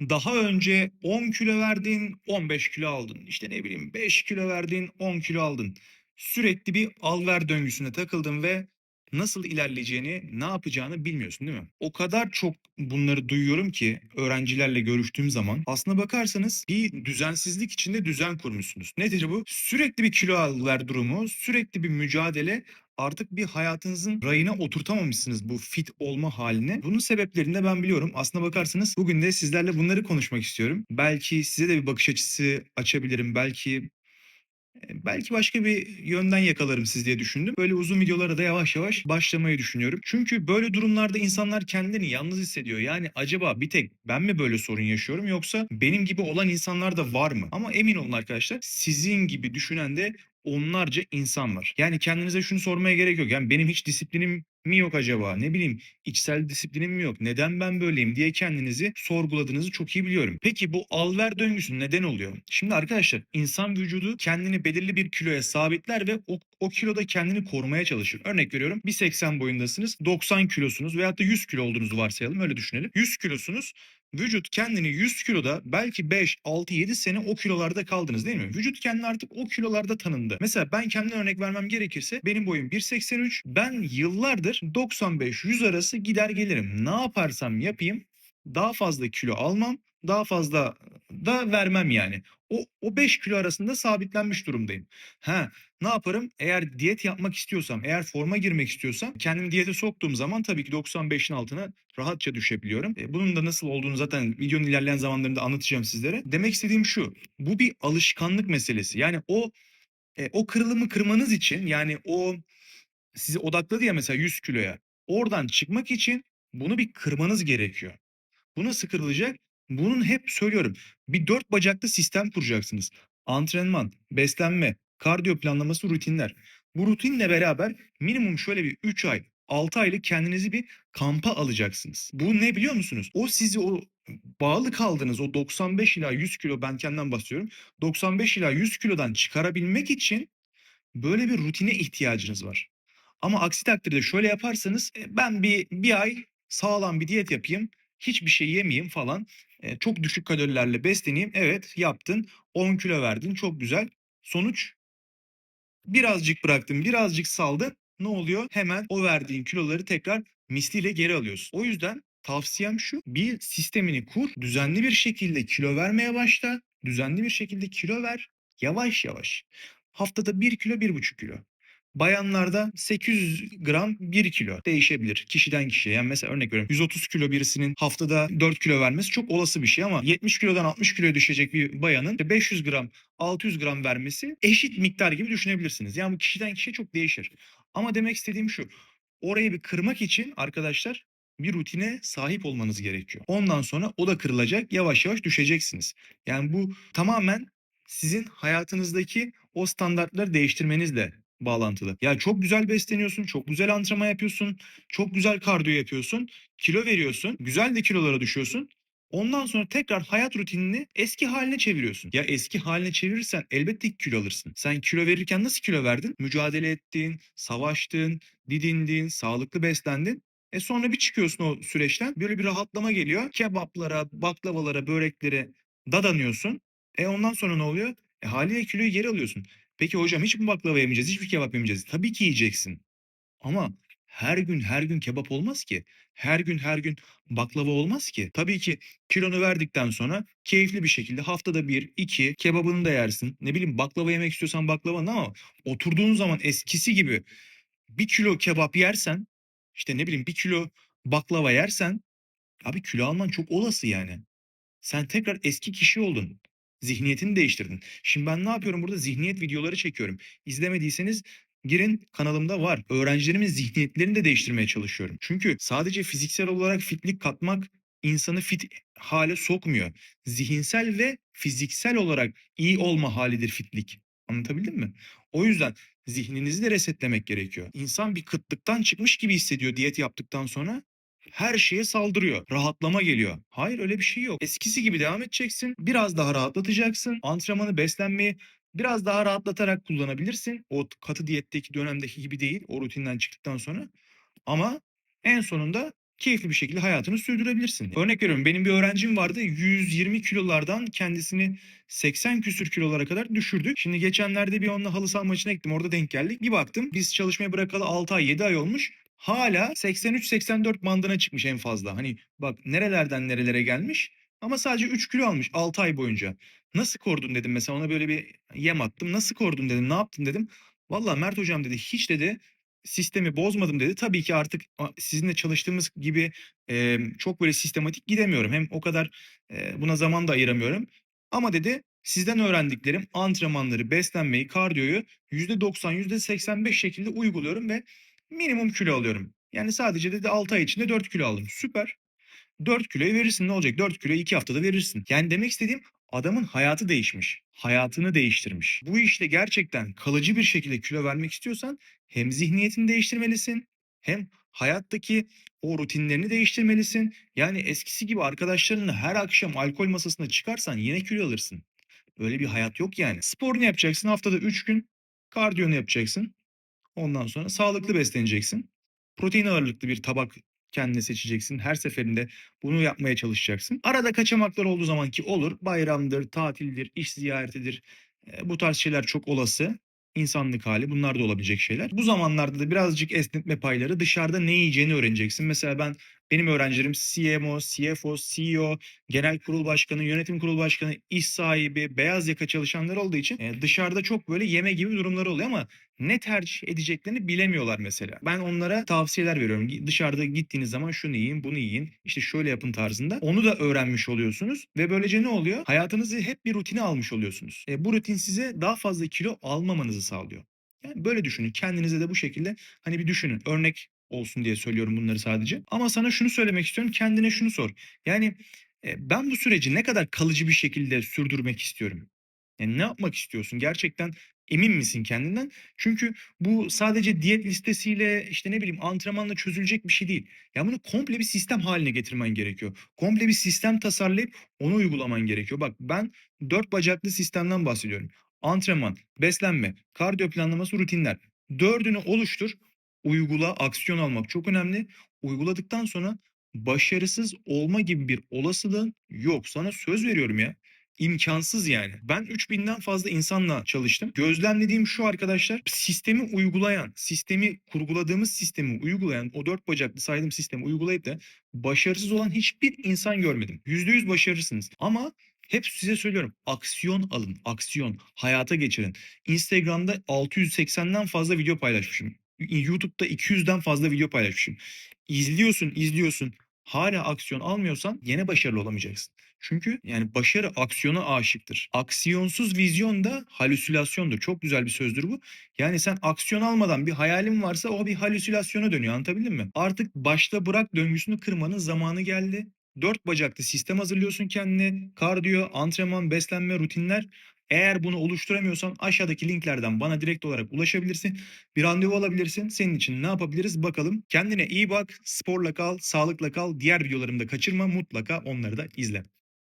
daha önce 10 kilo verdin, 15 kilo aldın. İşte ne bileyim 5 kilo verdin, 10 kilo aldın. Sürekli bir al ver döngüsüne takıldın ve nasıl ilerleyeceğini, ne yapacağını bilmiyorsun değil mi? O kadar çok bunları duyuyorum ki öğrencilerle görüştüğüm zaman aslına bakarsanız bir düzensizlik içinde düzen kurmuşsunuz. Nedir bu? Sürekli bir kilo al ver durumu, sürekli bir mücadele artık bir hayatınızın rayına oturtamamışsınız bu fit olma haline. Bunun sebeplerini de ben biliyorum. Aslına bakarsanız bugün de sizlerle bunları konuşmak istiyorum. Belki size de bir bakış açısı açabilirim. Belki e, belki başka bir yönden yakalarım siz diye düşündüm. Böyle uzun videolara da yavaş yavaş başlamayı düşünüyorum. Çünkü böyle durumlarda insanlar kendini yalnız hissediyor. Yani acaba bir tek ben mi böyle sorun yaşıyorum yoksa benim gibi olan insanlar da var mı? Ama emin olun arkadaşlar sizin gibi düşünen de onlarca insan var. Yani kendinize şunu sormaya gerek yok. Yani benim hiç disiplinim mi yok acaba? Ne bileyim içsel disiplinim mi yok? Neden ben böyleyim diye kendinizi sorguladığınızı çok iyi biliyorum. Peki bu al-ver döngüsü neden oluyor? Şimdi arkadaşlar insan vücudu kendini belirli bir kiloya sabitler ve o, o kiloda kendini korumaya çalışır. Örnek veriyorum 1.80 boyundasınız 90 kilosunuz veyahut da 100 kilo olduğunuzu varsayalım öyle düşünelim. 100 kilosunuz vücut kendini 100 kiloda belki 5, 6, 7 sene o kilolarda kaldınız değil mi? Vücut kendini artık o kilolarda tanındı. Mesela ben kendimden örnek vermem gerekirse benim boyum 1.83. Ben yıllardır 95-100 arası gider gelirim. Ne yaparsam yapayım daha fazla kilo almam, daha fazla da vermem yani. O, o 5 kilo arasında sabitlenmiş durumdayım. Ha, ne yaparım? Eğer diyet yapmak istiyorsam, eğer forma girmek istiyorsam kendimi diyete soktuğum zaman tabii ki 95'in altına rahatça düşebiliyorum. E, bunun da nasıl olduğunu zaten videonun ilerleyen zamanlarında anlatacağım sizlere. Demek istediğim şu. Bu bir alışkanlık meselesi. Yani o e, o kırılımı kırmanız için yani o sizi odakladı ya mesela 100 kiloya. Oradan çıkmak için bunu bir kırmanız gerekiyor. Bu nasıl kırılacak? Bunun hep söylüyorum. Bir dört bacaklı sistem kuracaksınız. Antrenman, beslenme, kardiyo planlaması, rutinler. Bu rutinle beraber minimum şöyle bir 3 ay, 6 aylık kendinizi bir kampa alacaksınız. Bu ne biliyor musunuz? O sizi o bağlı kaldığınız o 95 ila 100 kilo ben kendimden bahsediyorum. 95 ila 100 kilodan çıkarabilmek için böyle bir rutine ihtiyacınız var. Ama aksi takdirde şöyle yaparsanız e, ben bir bir ay sağlam bir diyet yapayım, hiçbir şey yemeyeyim falan. e, çok düşük kalorilerle besleneyim. Evet yaptın 10 kilo verdin çok güzel. Sonuç birazcık bıraktın birazcık saldın. Ne oluyor? Hemen o verdiğin kiloları tekrar misliyle geri alıyorsun. O yüzden tavsiyem şu. Bir sistemini kur. Düzenli bir şekilde kilo vermeye başla. Düzenli bir şekilde kilo ver. Yavaş yavaş. Haftada 1 kilo 1,5 kilo. Bayanlarda 800 gram 1 kilo değişebilir kişiden kişiye. Yani mesela örnek veriyorum 130 kilo birisinin haftada 4 kilo vermesi çok olası bir şey ama 70 kilodan 60 kiloya düşecek bir bayanın 500 gram 600 gram vermesi eşit miktar gibi düşünebilirsiniz. Yani bu kişiden kişiye çok değişir. Ama demek istediğim şu. Orayı bir kırmak için arkadaşlar bir rutine sahip olmanız gerekiyor. Ondan sonra o da kırılacak. Yavaş yavaş düşeceksiniz. Yani bu tamamen sizin hayatınızdaki o standartları değiştirmenizle bağlantılı. Ya çok güzel besleniyorsun, çok güzel antrenman yapıyorsun, çok güzel kardiyo yapıyorsun, kilo veriyorsun, güzel de kilolara düşüyorsun. Ondan sonra tekrar hayat rutinini eski haline çeviriyorsun. Ya eski haline çevirirsen elbette ki kilo alırsın. Sen kilo verirken nasıl kilo verdin? Mücadele ettin, savaştın, didindin, sağlıklı beslendin. E sonra bir çıkıyorsun o süreçten. Böyle bir rahatlama geliyor. Kebaplara, baklavalara, böreklere dadanıyorsun. E ondan sonra ne oluyor? E haliyle kiloyu geri alıyorsun. Peki hocam hiç mi baklava yemeyeceğiz, hiçbir kebap yemeyeceğiz? Tabii ki yiyeceksin. Ama her gün her gün kebap olmaz ki. Her gün her gün baklava olmaz ki. Tabii ki kilonu verdikten sonra keyifli bir şekilde haftada bir, iki kebabını da yersin. Ne bileyim baklava yemek istiyorsan baklavanı ama oturduğun zaman eskisi gibi bir kilo kebap yersen işte ne bileyim bir kilo baklava yersen abi kilo alman çok olası yani. Sen tekrar eski kişi oldun. Zihniyetini değiştirdin. Şimdi ben ne yapıyorum burada? Zihniyet videoları çekiyorum. İzlemediyseniz girin kanalımda var. Öğrencilerimin zihniyetlerini de değiştirmeye çalışıyorum. Çünkü sadece fiziksel olarak fitlik katmak insanı fit hale sokmuyor. Zihinsel ve fiziksel olarak iyi olma halidir fitlik. Anlatabildim mi? O yüzden zihninizi de resetlemek gerekiyor. İnsan bir kıtlıktan çıkmış gibi hissediyor diyet yaptıktan sonra her şeye saldırıyor. Rahatlama geliyor. Hayır öyle bir şey yok. Eskisi gibi devam edeceksin. Biraz daha rahatlatacaksın. Antrenmanı, beslenmeyi biraz daha rahatlatarak kullanabilirsin. O katı diyetteki dönemdeki gibi değil. O rutinden çıktıktan sonra. Ama en sonunda keyifli bir şekilde hayatını sürdürebilirsin. Örnek veriyorum benim bir öğrencim vardı 120 kilolardan kendisini 80 küsür kilolara kadar düşürdük. Şimdi geçenlerde bir onunla halı saha maçına gittim orada denk geldik. Bir baktım biz çalışmaya bırakalı 6 ay 7 ay olmuş. Hala 83-84 bandına çıkmış en fazla. Hani bak nerelerden nerelere gelmiş ama sadece 3 kilo almış 6 ay boyunca. Nasıl korudun dedim mesela ona böyle bir yem attım. Nasıl korudun dedim ne yaptın dedim. Valla Mert hocam dedi hiç dedi sistemi bozmadım dedi. Tabii ki artık sizinle çalıştığımız gibi e, çok böyle sistematik gidemiyorum. Hem o kadar e, buna zaman da ayıramıyorum. Ama dedi sizden öğrendiklerim antrenmanları, beslenmeyi, kardiyoyu %90, %85 şekilde uyguluyorum ve minimum kilo alıyorum. Yani sadece dedi 6 ay içinde 4 kilo aldım. Süper. 4 kiloyu verirsin ne olacak? 4 kiloyu 2 haftada verirsin. Yani demek istediğim adamın hayatı değişmiş. Hayatını değiştirmiş. Bu işte gerçekten kalıcı bir şekilde kilo vermek istiyorsan hem zihniyetini değiştirmelisin hem hayattaki o rutinlerini değiştirmelisin. Yani eskisi gibi arkadaşlarınla her akşam alkol masasına çıkarsan yine kilo alırsın. Öyle bir hayat yok yani. Sporunu yapacaksın haftada 3 gün. Kardiyonu yapacaksın. Ondan sonra sağlıklı besleneceksin. Protein ağırlıklı bir tabak kendine seçeceksin. Her seferinde bunu yapmaya çalışacaksın. Arada kaçamaklar olduğu zaman ki olur. Bayramdır, tatildir, iş ziyaretidir. Bu tarz şeyler çok olası. İnsanlık hali bunlar da olabilecek şeyler. Bu zamanlarda da birazcık esnetme payları dışarıda ne yiyeceğini öğreneceksin. Mesela ben benim öğrencilerim CMO, CFO, CEO, genel kurul başkanı, yönetim kurul başkanı, iş sahibi, beyaz yaka çalışanlar olduğu için e, dışarıda çok böyle yeme gibi durumları oluyor ama ne tercih edeceklerini bilemiyorlar mesela. Ben onlara tavsiyeler veriyorum. Dışarıda gittiğiniz zaman şunu yiyin, bunu yiyin, işte şöyle yapın tarzında. Onu da öğrenmiş oluyorsunuz ve böylece ne oluyor? Hayatınızı hep bir rutine almış oluyorsunuz. E, bu rutin size daha fazla kilo almamanızı sağlıyor. Yani böyle düşünün. Kendinize de bu şekilde hani bir düşünün. Örnek olsun diye söylüyorum bunları sadece. Ama sana şunu söylemek istiyorum. Kendine şunu sor. Yani e, ben bu süreci ne kadar kalıcı bir şekilde sürdürmek istiyorum? Yani ne yapmak istiyorsun? Gerçekten emin misin kendinden? Çünkü bu sadece diyet listesiyle işte ne bileyim antrenmanla çözülecek bir şey değil. Ya bunu komple bir sistem haline getirmen gerekiyor. Komple bir sistem tasarlayıp onu uygulaman gerekiyor. Bak ben dört bacaklı sistemden bahsediyorum. Antrenman, beslenme, kardiyo planlaması, rutinler. Dördünü oluştur, uygula, aksiyon almak çok önemli. Uyguladıktan sonra başarısız olma gibi bir olasılığın yok. Sana söz veriyorum ya. İmkansız yani. Ben 3000'den fazla insanla çalıştım. Gözlemlediğim şu arkadaşlar sistemi uygulayan, sistemi kurguladığımız sistemi uygulayan o dört bacaklı saydığım sistemi uygulayıp da başarısız olan hiçbir insan görmedim. %100 başarısınız. Ama hep size söylüyorum aksiyon alın, aksiyon, hayata geçirin. Instagram'da 680'den fazla video paylaşmışım. YouTube'da 200'den fazla video paylaşmışım. İzliyorsun, izliyorsun. Hala aksiyon almıyorsan yine başarılı olamayacaksın. Çünkü yani başarı aksiyona aşıktır. Aksiyonsuz vizyon da halüsinasyondur. Çok güzel bir sözdür bu. Yani sen aksiyon almadan bir hayalin varsa o bir halüsinasyona dönüyor. Anlatabildim mi? Artık başta bırak döngüsünü kırmanın zamanı geldi. Dört bacaklı sistem hazırlıyorsun kendine. Kardiyo, antrenman, beslenme, rutinler. Eğer bunu oluşturamıyorsan aşağıdaki linklerden bana direkt olarak ulaşabilirsin. Bir randevu alabilirsin. Senin için ne yapabiliriz bakalım. Kendine iyi bak, sporla kal, sağlıkla kal. Diğer videolarımı da kaçırma. Mutlaka onları da izle.